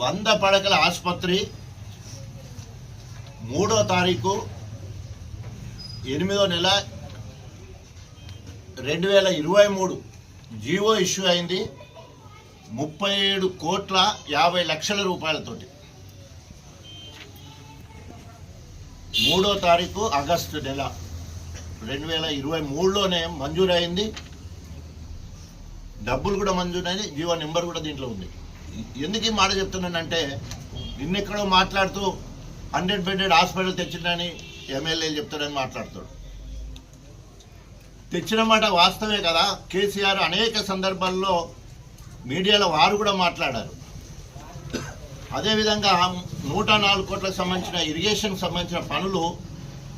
వంద పడకల ఆసుపత్రి మూడో తారీఖు ఎనిమిదో నెల రెండు వేల ఇరవై మూడు జీవో ఇష్యూ అయింది. ముప్పై ఏడు కోట్ల యాభై లక్షల రూపాయలతోటి. మూడో తారీఖు ఆగస్టు నెల రెండు వేల ఇరవై మూడులోనే మంజూరు అయింది డబ్బులు కూడా మంజూరైంది. జీవో నెంబర్ కూడా దీంట్లో ఉంది. ఎందుకు ఈ మాట చెప్తున్నానంటే నిన్నెక్కడో మాట్లాడుతూ హండ్రెడ్ బెడెడ్ హాస్పిటల్ తెచ్చిందని ఎమ్మెల్యేలు చెప్తాడని మాట్లాడుతాడు. తెచ్చిన మాట వాస్తవే కదా? కేసీఆర్ అనేక సందర్భాల్లో మీడియాలో వారు కూడా మాట్లాడారు. అదేవిధంగా నూట నాలుగు కోట్లకు సంబంధించిన ఇరిగేషన్ సంబంధించిన పనులు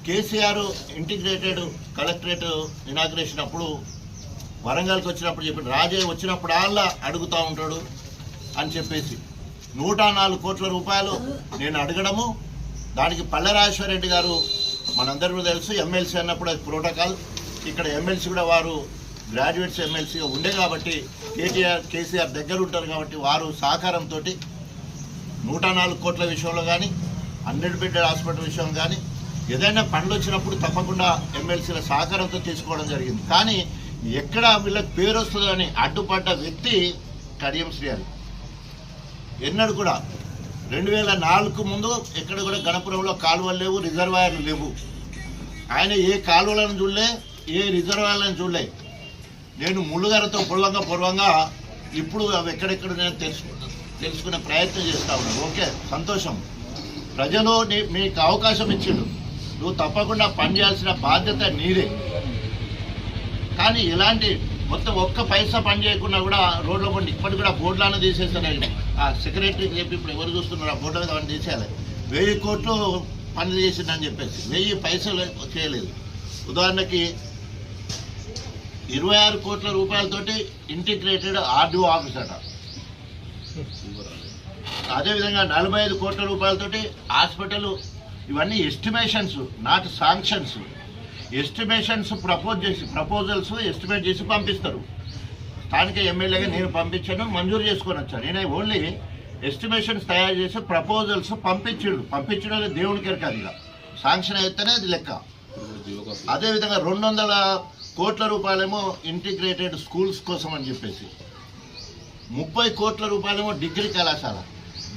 కేసీఆర్ ఇంటిగ్రేటెడ్ కలెక్టరేట్ ఇనాగ్రేషన్ అప్పుడు వరంగల్కి వచ్చినప్పుడు చెప్పిన రాజే వచ్చినప్పుడు అడుగుతూ ఉంటాడు. అని చెప్పేసి నూట నాలుగు కోట్ల రూపాయలు నేను అడగడము. దానికి పల్లెరాజేశ్వరరెడ్డి రెడ్డి గారు మనందరికీ తెలుసు ఎమ్మెల్సీ అన్నప్పుడు అది ప్రోటోకాల్. ఇక్కడ ఎమ్మెల్సీ కూడా వారు గ్రాడ్యుయేట్స్ ఎమ్మెల్సీగా ఉండే కాబట్టి కేటీఆర్ కేసీఆర్ దగ్గర ఉంటారు కాబట్టి వారు సహకారంతో నూట నాలుగు కోట్ల విషయంలో కానీ హండ్రెడ్ బెడ్ హాస్పిటల్ విషయం కానీ ఏదైనా పనులు వచ్చినప్పుడు తప్పకుండా ఎమ్మెల్సీల సహకారంతో తీసుకోవడం జరిగింది. కానీ ఎక్కడ వీళ్ళకి పేరు వస్తుందని అడ్డుపడ్డ వ్యక్తి కడియం శ్రీహరి. ఎన్నడూ కూడా రెండు వేల నాలుగు ముందు ఎక్కడ కూడా గణపురంలో కాలువలు లేవు రిజర్వాయర్లు లేవు. ఆయన ఏ కాలువలను చూడలే ఏ రిజర్వాయర్లను చూడలే. నేను ముళ్ళుగారితో పొడవంగా పొడవంగా ఇప్పుడు అవి ఎక్కడెక్కడ నేను తెలుసు తెలుసుకునే ప్రయత్నం చేస్తా ఉన్నాను. ఓకే సంతోషం. ప్రజలు నీ- మీకు అవకాశం ఇచ్చిండు. నువ్వు తప్పకుండా పనిచేయాల్సిన బాధ్యత నీదే. కానీ ఇలాంటి మొత్తం ఒక్క పైసా పని చేయకుండా కూడా రోడ్లో పండి ఇప్పటికి కూడా బోర్డులను తీసేస్తాను ఆ సెక్రటరీకి చెప్పి ఇప్పుడు ఎవరు చూస్తున్నారు ఆ బోర్డు మీద అవన్నీ తీసేయాలి. వెయ్యి కోట్లు పనులు చేసిందని చెప్పేసి వెయ్యి పైసలు చేయలేదు. ఉదాహరణకి ఇరవై ఆరు కోట్ల రూపాయలతోటి ఇంటిగ్రేటెడ్ ఆర్డీఓ ఆఫీస్ అట. అదేవిధంగా నలభై ఐదు కోట్ల రూపాయలతోటి హాస్పిటల్ ఇవన్నీ estimations not sanctions estimations propose చేసి ప్రపోజల్స్ ఎస్టిమేట్ చేసి పంపిస్తారు. స్థానిక ఎమ్మెల్యేగా నేను పంపించాను మంజూరు చేసుకొని వచ్చాను. నేను ఓన్లీ ఎస్టిమేషన్స్ తయారు చేసి ప్రపోజల్స్ పంపించిండు. పంపించడం దేవునికి ఎరకాదు ఇక. శాంక్షన్ అయితేనే అది లెక్క. అదేవిధంగా రెండు వందల కోట్ల రూపాయలేమో ఇంటిగ్రేటెడ్ స్కూల్స్ కోసం అని చెప్పేసి. ముప్పై కోట్ల రూపాయలేమో డిగ్రీ కళాశాల.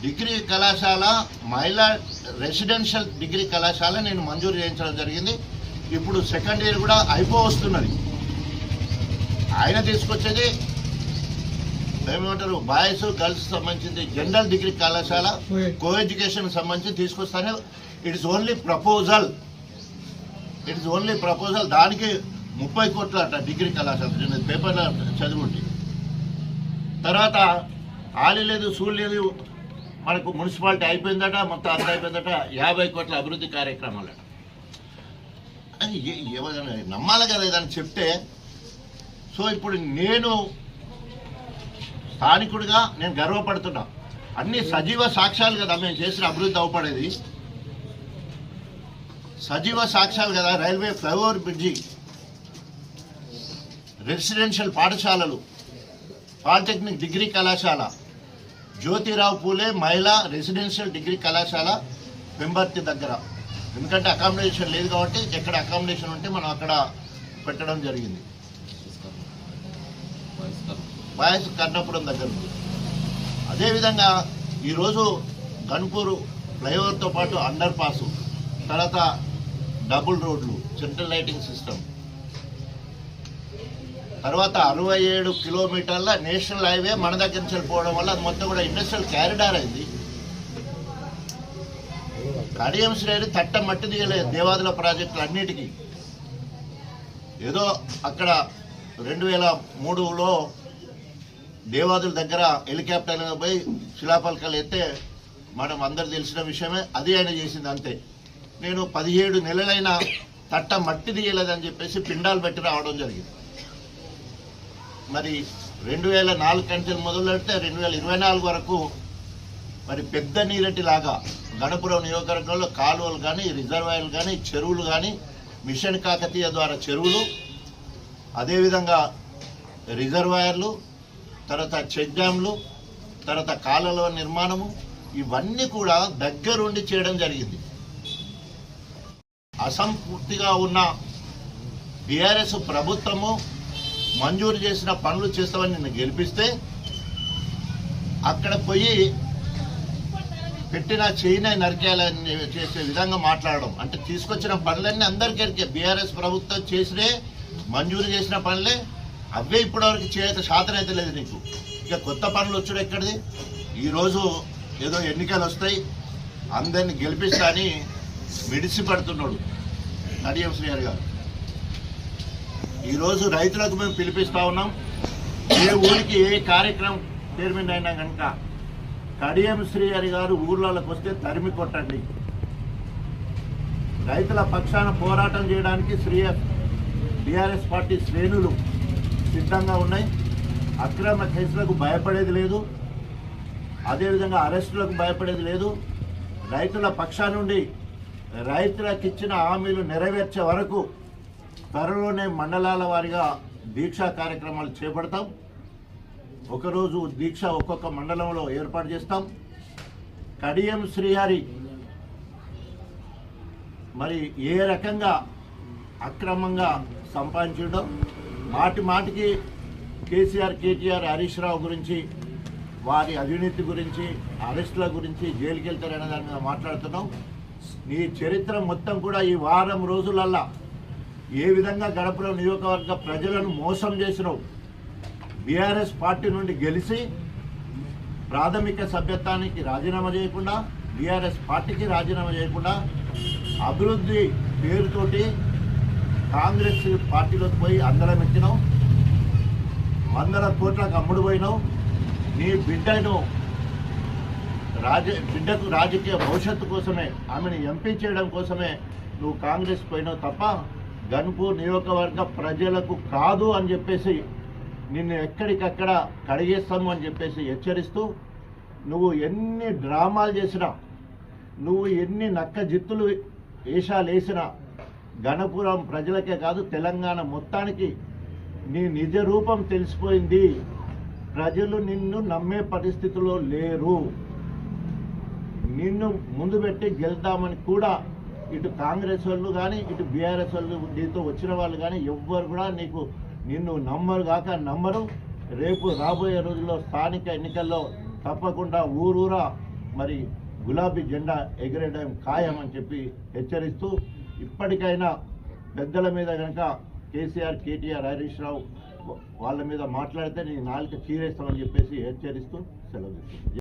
డిగ్రీ కళాశాల మహిళా రెసిడెన్షియల్ డిగ్రీ కళాశాల నేను మంజూరు చేయించడం జరిగింది. ఇప్పుడు సెకండ్ ఇయర్ కూడా అయిపో వస్తున్నది. ఆయన తీసుకొచ్చేది ఏమంటారు బాయ్స్ గర్ల్స్ సంబంధించింది జనరల్ డిగ్రీ కళాశాల కో ఎడ్యుకేషన్ సంబంధించి తీసుకొస్తానే. It's only proposal it's only proposal దానికి ముప్పై కోట్ల అట డిగ్రీ కళాశాల. పేపర్లో చదువుంటే. తర్వాత ఆలి లేదు సూళ్ళు లేదు మనకు మున్సిపాలిటీ అయిపోయిందట మొత్తం అంత అయిపోయిందట యాభై కోట్ల అభివృద్ధి కార్యక్రమాలట. ఎవరైనా నమ్మాలి కదా ఏదని చెప్తే సో ఇప్పుడు నేను స్థానికుడిగా నేను గర్వపడుతున్నా. అన్ని సజీవ సాక్ష్యాలు కదా మేము చేసిన అభివృద్ధి అవపడేది. సజీవ సాక్ష్యాలు కదా రైల్వే ఫ్లైఓవర్ బ్రిడ్జి రెసిడెన్షియల్ పాఠశాలలు పాలిటెక్నిక్ డిగ్రీ కళాశాల జ్యోతిరావు పూలే మహిళా రెసిడెన్షియల్ డిగ్రీ కళాశాల పెంబర్తి దగ్గర. ఎందుకంటే అకామిడేషన్ లేదు కాబట్టి ఎక్కడ అకామిడేషన్ ఉంటే మనం అక్కడ పెట్టడం జరిగింది. బాయస్ కర్ణపురం దగ్గర ఉంది. అదేవిధంగా ఈరోజు గన్పూరు ఫ్లైఓవర్తో పాటు అండర్ పాసు తర్వాత డబుల్ రోడ్లు సెంట్రల్ లైటింగ్ సిస్టమ్ తర్వాత అరవై ఏడు కిలోమీటర్ల నేషనల్ హైవే మన దగ్గర నుంచి వెళ్ళిపోవడం వల్ల అది మొత్తం కూడా ఇండస్ట్రియల్ క్యారిడార్ అయింది. కడియం శ్రేణి తట్ట మట్టి దిగలేదు దేవాదుల ప్రాజెక్టులు అన్నిటికీ. ఏదో అక్కడ రెండు వేల మూడులో దేవాదుల దగ్గర హెలికాప్టర్ పోయి శిలాపలకలు ఎత్తే మనం అందరు తెలిసిన విషయమే అది ఆయన చేసింది అంతే. నేను పదిహేడు నెలలైన తట్ట మట్టి తీయలేదని చెప్పేసి పిండాలు పెట్టి రావడం జరిగింది. మరి రెండు వేల నాలుగు కంచెలు మొదలు పెడితే రెండు వేల ఇరవై నాలుగు వరకు మరి పెద్ద నీరటిలాగా గణపురం నియోజకవర్గంలో కాలువలు కానీ రిజర్వాయర్లు కానీ చెరువులు కానీ మిషన్ కాకతీయ ద్వారా చెరువులు అదేవిధంగా రిజర్వాయర్లు తర్వాత చెక్ డ్యామ్లు తర్వాత కాలువల నిర్మాణము ఇవన్నీ కూడా దగ్గరుండి చేయడం జరిగింది. అసంపూర్తిగా ఉన్న బీఆర్ఎస్ ప్రభుత్వము మంజూరు చేసిన పనులు చేస్తామని నిన్ను గెలిపిస్తే అక్కడ పోయి పెట్టిన చేయినే నరికేయాలని చేసే విధంగా మాట్లాడడం. అంటే తీసుకొచ్చిన పనులన్నీ అందరికీ బీఆర్ఎస్ ప్రభుత్వం చేసినే మంజూరు చేసిన పనులే అవే ఇప్పటివరకు చేయత శాతం అయితే లేదు నీకు. ఇక కొత్త పనులు వచ్చాడు ఎక్కడిది? ఈరోజు ఏదో ఎన్నికలు వస్తాయి. అందరిని గెలిపిస్తా అని మిడిసి పడుతున్నాడు నడియం శ్రీహర్ గారు. ఈరోజు రైతులకు మేము పిలిపిస్తా ఉన్నాం. ఏ ఊరికి ఏ కార్యక్రమం పేరు మీద అయినా కనుక కడియం శ్రీహరి గారు ఊర్లలోకి వస్తే తరిమి కొట్టండి. రైతుల పక్షాన పోరాటం చేయడానికి శ్రీ బీఆర్ఎస్ పార్టీ శ్రేణులు సిద్ధంగా ఉన్నాయి. అక్రమ కేసులకు భయపడేది లేదు. అదేవిధంగా అరెస్టులకు భయపడేది లేదు. రైతుల పక్షా నుండి రైతులకు ఇచ్చిన హామీలు నెరవేర్చే వరకు త్వరలోనే మండలాల వారీగా దీక్షా కార్యక్రమాలు చేపడతాం. ఒకరోజు దీక్ష ఒక్కొక్క మండలంలో ఏర్పాటు చేస్తాం. కడియం శ్రీహరి. మరి ఏ రకంగా అక్రమంగా సంపాదించడం మాటి మాటికి కేసీఆర్ కేటీఆర్ హరీష్ రావు గురించి వారి అవినీతి గురించి అరెస్టుల గురించి జైలుకి వెళ్తారనే దాని మీద మాట్లాడుతున్నాం. నీ చరిత్ర మొత్తం కూడా ఈ వారం రోజులల్లా ఏ విధంగా గడపడం నియోజకవర్గ ప్రజలను మోసం చేసినావు? బీఆర్ఎస్ పార్టీ నుండి గెలిచి ప్రాథమిక సభ్యత్వానికి రాజీనామా చేయకుండా బీఆర్ఎస్ పార్టీకి రాజీనామా చేయకుండా అభివృద్ధి పేరుతోటి కాంగ్రెస్ పార్టీలోకి పోయి అందరం ఎక్కినావు వందల కోట్లకు అమ్ముడు పోయినావు నీ బిడ్డను రాజ బిడ్డకు రాజకీయ భవిష్యత్తు కోసమే ఆమెను ఎంపీ చేయడం కోసమే నువ్వు కాంగ్రెస్ పోయినావు తప్ప గన్పూర్ నియోజకవర్గ ప్రజలకు కాదు అని చెప్పేసి నిన్ను ఎక్కడికక్కడ కడిగేస్తాము అని చెప్పేసి హెచ్చరిస్తూ నువ్వు ఎన్ని డ్రామాలు చేసినా నువ్వు ఎన్ని నక్క జిత్తులు వేషాలు వేసినా గణపురం ప్రజలకే కాదు తెలంగాణ మొత్తానికి నీ నిజ రూపం తెలిసిపోయింది. ప్రజలు నిన్ను నమ్మే పరిస్థితిలో లేరు. నిన్ను ముందు పెట్టి గెలుద్దామని కూడా ఇటు కాంగ్రెస్ వాళ్ళు కానీ ఇటు బీఆర్ఎస్ వాళ్ళు నీతో వచ్చిన వాళ్ళు కానీ ఎవ్వరు కూడా నీకు నిన్ను నమ్మరు కాక నమ్మరు. రేపు రాబోయే రోజుల్లో స్థానిక ఎన్నికల్లో తప్పకుండా ఊరూరా మరి గులాబీ జెండా ఎగిరేయడం ఖాయం అని చెప్పి హెచ్చరిస్తూ ఇప్పటికైనా పెద్దల మీద కనుక కేసీఆర్ కేటీఆర్ హరీష్ రావు వాళ్ళ మీద మాట్లాడితే నీ నాలుక చీరేస్తామని చెప్పేసి హెచ్చరిస్తూ సెలవు